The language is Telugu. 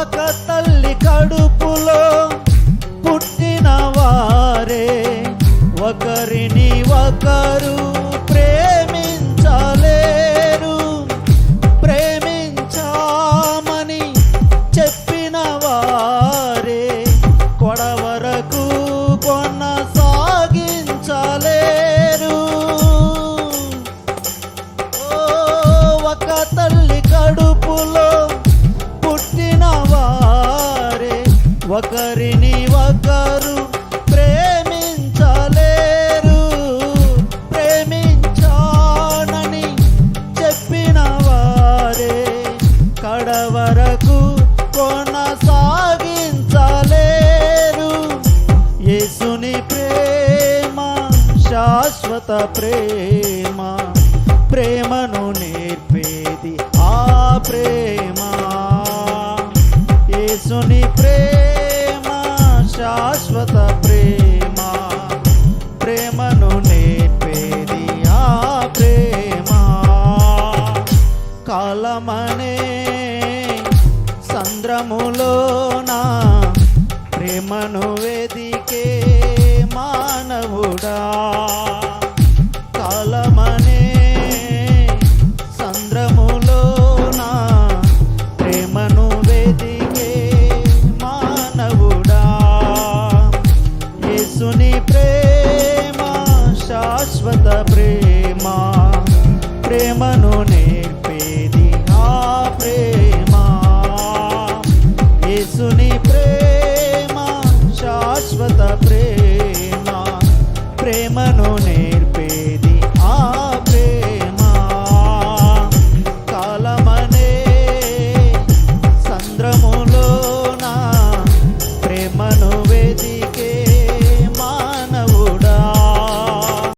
ఒక తల్లి కడుపులో పుట్టిన వారే ఒకరిని ఒకరు ప్రేమించలేరు. ప్రేమించామని చెప్పిన వారే కొడవరకు కొన్న ఒకరిని ఒకరు ప్రేమించలేరు. ప్రేమించానని చెప్పిన వారే కడవరకు కొనసాగించలేరు. యేసుని ప్రేమ శాశ్వత ప్రేమ ప్రేమను నేర్పేది ఆ ప్రేమ. యేసుని ప్రేమ శాశ్వత ప్రేమ. ప్రేమను నేర్పేది ఆ ప్రేమ. కాలమనే సంద్రములోన ప్రేమను వెదికే మానవుడా. శాశ్వత ప్రేమ ప్రేమను నేర్పేది నా ప్రేమ. యేసుని ప్రేమ శాశ్వత ప్రేమ ప్రేమను నేర్పి